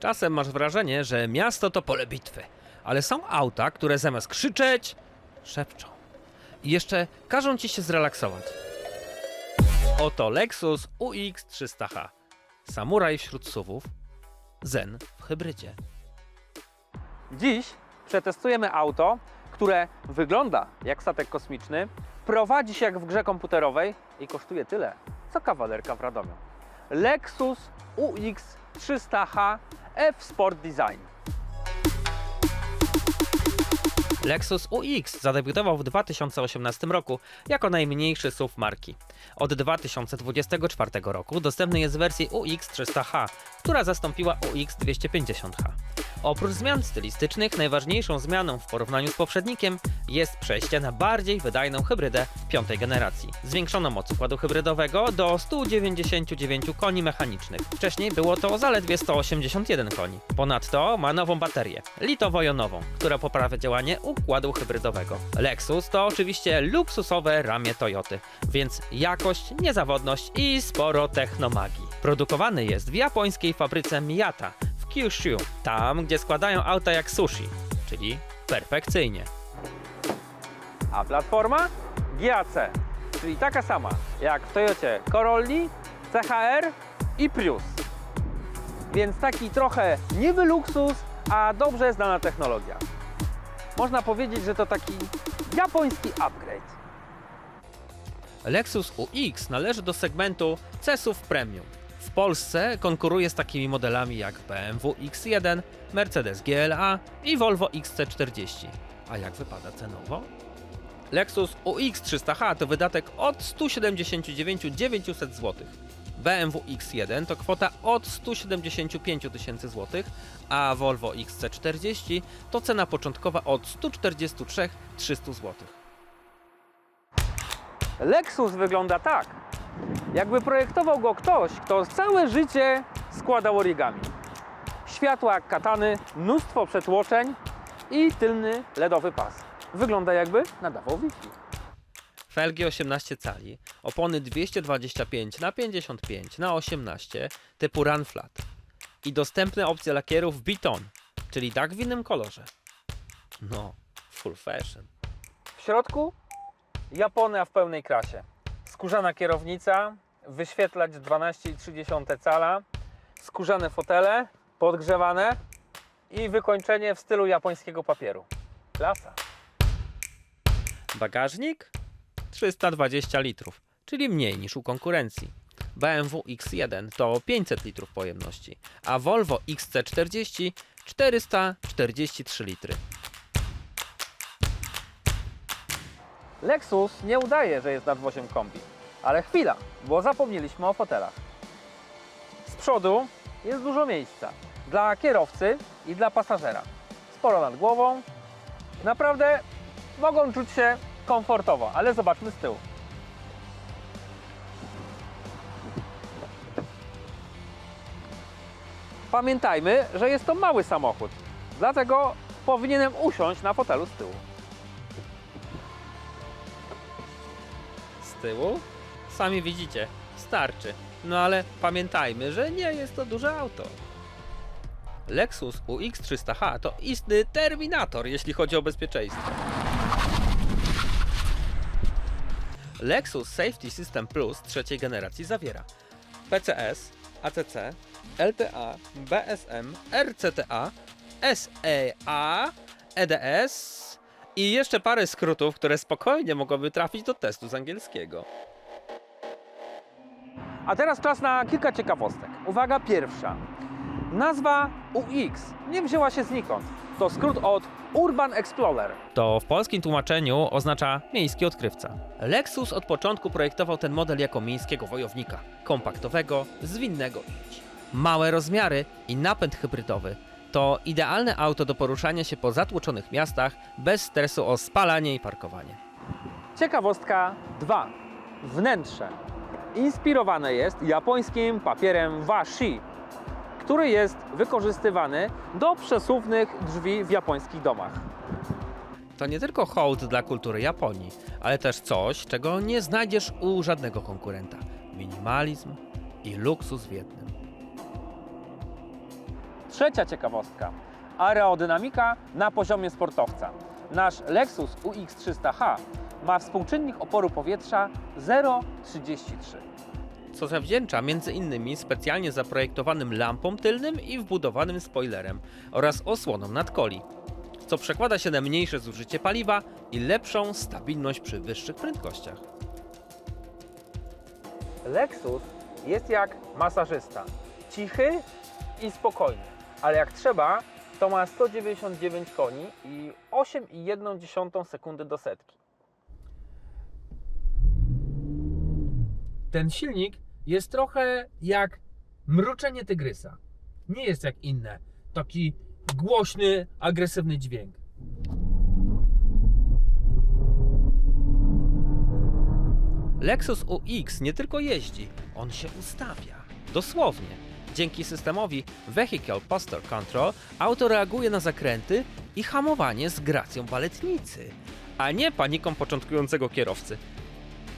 Czasem masz wrażenie, że miasto to pole bitwy, ale są auta, które zamiast krzyczeć, szepczą. I jeszcze każą ci się zrelaksować. Oto Lexus UX 300H. Samuraj wśród suwów, Zen w hybrydzie. Dziś przetestujemy auto, które wygląda jak statek kosmiczny, prowadzi się jak w grze komputerowej i kosztuje tyle, co kawalerka w Radomiu. Lexus UX 300H F Sport Design. Lexus UX zadebiutował w 2018 roku jako najmniejszy SUV marki. Od 2024 roku dostępny jest w wersji UX 300H, która zastąpiła UX 250H. Oprócz zmian stylistycznych, najważniejszą zmianą w porównaniu z poprzednikiem jest przejście na bardziej wydajną hybrydę piątej generacji. Zwiększono moc układu hybrydowego do 199 koni mechanicznych. Wcześniej było to zaledwie 181 koni. Ponadto ma nową baterię, litowo-jonową, która poprawia działanie układu hybrydowego. Lexus to oczywiście luksusowe ramię Toyoty, więc jakość, niezawodność i sporo technomagii. Produkowany jest w japońskiej fabryce Miyata w Kyushu, tam gdzie składają auta jak sushi, czyli perfekcyjnie. A platforma GAC, czyli taka sama jak w Toyocie Corolli, CHR i Prius. Więc taki trochę niby luksus, a dobrze znana technologia. Można powiedzieć, że to taki japoński upgrade. Lexus UX należy do segmentu CESów Premium. W Polsce konkuruje z takimi modelami jak BMW X1, Mercedes GLA i Volvo XC40. A jak wypada cenowo? Lexus UX 300H to wydatek od 179 900 zł. BMW X1 to kwota od 175 tysięcy złotych, a Volvo XC40 to cena początkowa od 143 300 złotych. Lexus wygląda tak, jakby projektował go ktoś, kto całe życie składał origami. Światła jak katany, mnóstwo przetłoczeń i tylny LEDowy pas. Wygląda jakby nadawał Wi-Fi. Felgi 18 cali, opony 225 na 55 na 18 typu Run Flat i dostępne opcje lakierów Biton, czyli tak w innym kolorze. No, full fashion. W środku Japonia w pełnej krasie. Skórzana kierownica, wyświetlać 12,3 cala, skórzane fotele, podgrzewane i wykończenie w stylu japońskiego papieru. Klasa. Bagażnik 320 litrów, czyli mniej niż u konkurencji. BMW X1 to 500 litrów pojemności, a Volvo XC40 443 litry. Lexus nie udaje, że jest nadwoziem kombi. Ale chwila, bo zapomnieliśmy o fotelach. Z przodu jest dużo miejsca dla kierowcy i dla pasażera. Sporo nad głową. Naprawdę mogą czuć się komfortowo, ale zobaczmy z tyłu. Pamiętajmy, że jest to mały samochód, dlatego powinienem usiąść na fotelu z tyłu. Tyłu? Sami widzicie, starczy. No ale pamiętajmy, że nie jest to duże auto. Lexus UX 300H to istny terminator, jeśli chodzi o bezpieczeństwo. Lexus Safety System Plus trzeciej generacji zawiera PCS, ACC, LTA, BSM, RCTA, SEA, EDS i jeszcze parę skrótów, które spokojnie mogłyby trafić do testu z angielskiego. A teraz czas na kilka ciekawostek. Uwaga pierwsza. Nazwa UX nie wzięła się znikąd. To skrót od Urban Explorer. To w polskim tłumaczeniu oznacza miejski odkrywca. Lexus od początku projektował ten model jako miejskiego wojownika, kompaktowego, zwinnego. Małe rozmiary i napęd hybrydowy to idealne auto do poruszania się po zatłoczonych miastach bez stresu o spalanie i parkowanie. Ciekawostka 2. Wnętrze. Inspirowane jest japońskim papierem washi, który jest wykorzystywany do przesuwnych drzwi w japońskich domach. To nie tylko hołd dla kultury Japonii, ale też coś, czego nie znajdziesz u żadnego konkurenta. Minimalizm i luksus w jednym. Trzecia ciekawostka. Aerodynamika na poziomie sportowca. Nasz Lexus UX300H ma współczynnik oporu powietrza 0,33. co zawdzięcza między innymi specjalnie zaprojektowanym lampom tylnym i wbudowanym spoilerem oraz osłoną nadkoli, co przekłada się na mniejsze zużycie paliwa i lepszą stabilność przy wyższych prędkościach. Lexus jest jak masażysta. Cichy i spokojny, ale jak trzeba, to ma 199 koni i 8,1 sekundy do setki. ten silnik jest trochę jak mruczenie tygrysa. Nie jest jak inne. Taki głośny, agresywny dźwięk. Lexus UX nie tylko jeździ, on się ustawia. Dosłownie. Dzięki systemowi Vehicle Posture Control auto reaguje na zakręty i hamowanie z gracją baletnicy, a nie paniką początkującego kierowcy.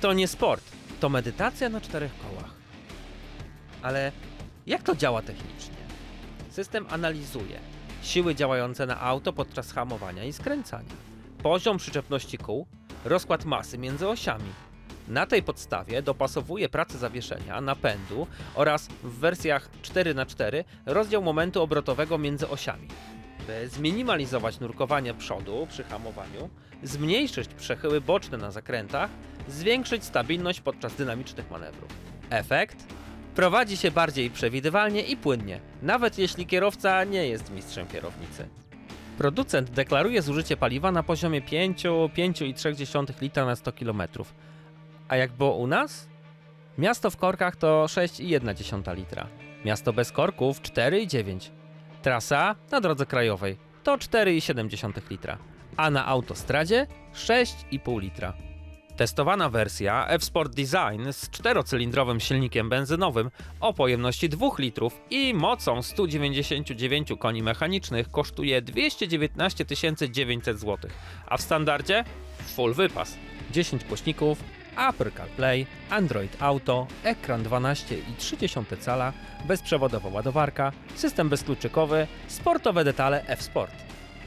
To nie sport, to medytacja na czterech kołach. Ale jak to działa technicznie? System analizuje siły działające na auto podczas hamowania i skręcania, poziom przyczepności kół, rozkład masy między osiami, na tej podstawie dopasowuje pracę zawieszenia, napędu oraz w wersjach 4x4 rozdział momentu obrotowego między osiami. By zminimalizować nurkowanie przodu przy hamowaniu, zmniejszyć przechyły boczne na zakrętach, zwiększyć stabilność podczas dynamicznych manewrów. Efekt? Prowadzi się bardziej przewidywalnie i płynnie, nawet jeśli kierowca nie jest mistrzem kierownicy. Producent deklaruje zużycie paliwa na poziomie 5, 5,3 litra na 100 km. A jak było u nas? Miasto w korkach to 6,1 litra. Miasto bez korków 4,9. Trasa na drodze krajowej to 4,7 litra. A na autostradzie 6,5 litra. Testowana wersja F-Sport Design z czterocylindrowym silnikiem benzynowym o pojemności 2 litrów i mocą 199 koni mechanicznych kosztuje 219 900 zł, a w standardzie full wypas. 10 głośników, Apple CarPlay, Android Auto, ekran 12,3 cala, bezprzewodowa ładowarka, system bezkluczykowy, sportowe detale F-Sport.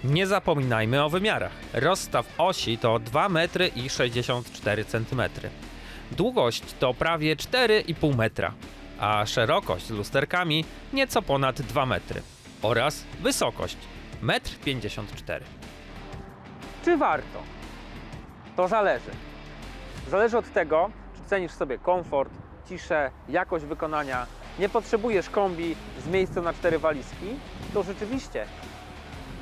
Nie zapominajmy o wymiarach. Rozstaw osi to 2 metry i 64 cm. Długość to prawie 4,5 metra, a szerokość z lusterkami nieco ponad 2 metry. Oraz wysokość 1,54 m. Czy warto? To zależy. Zależy od tego, czy cenisz sobie komfort, ciszę, jakość wykonania, nie potrzebujesz kombi z miejscem na cztery walizki, to rzeczywiście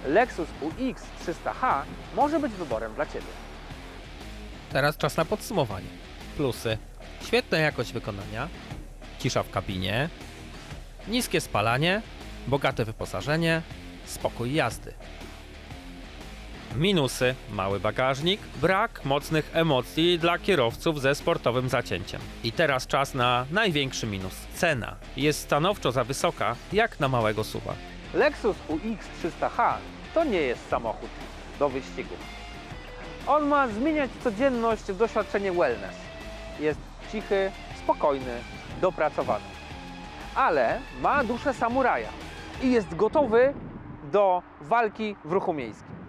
Lexus UX 300H może być wyborem dla Ciebie. Teraz czas na podsumowanie. Plusy. Świetna jakość wykonania, cisza w kabinie, niskie spalanie, bogate wyposażenie, spokój jazdy. Minusy. Mały bagażnik, brak mocnych emocji dla kierowców ze sportowym zacięciem. I teraz czas na największy minus. Cena jest stanowczo za wysoka, jak na małego suwa. Lexus UX 300H to nie jest samochód do wyścigów. On ma zmieniać codzienność w doświadczenie wellness. Jest cichy, spokojny, dopracowany. Ale ma duszę samuraja i jest gotowy do walki w ruchu miejskim.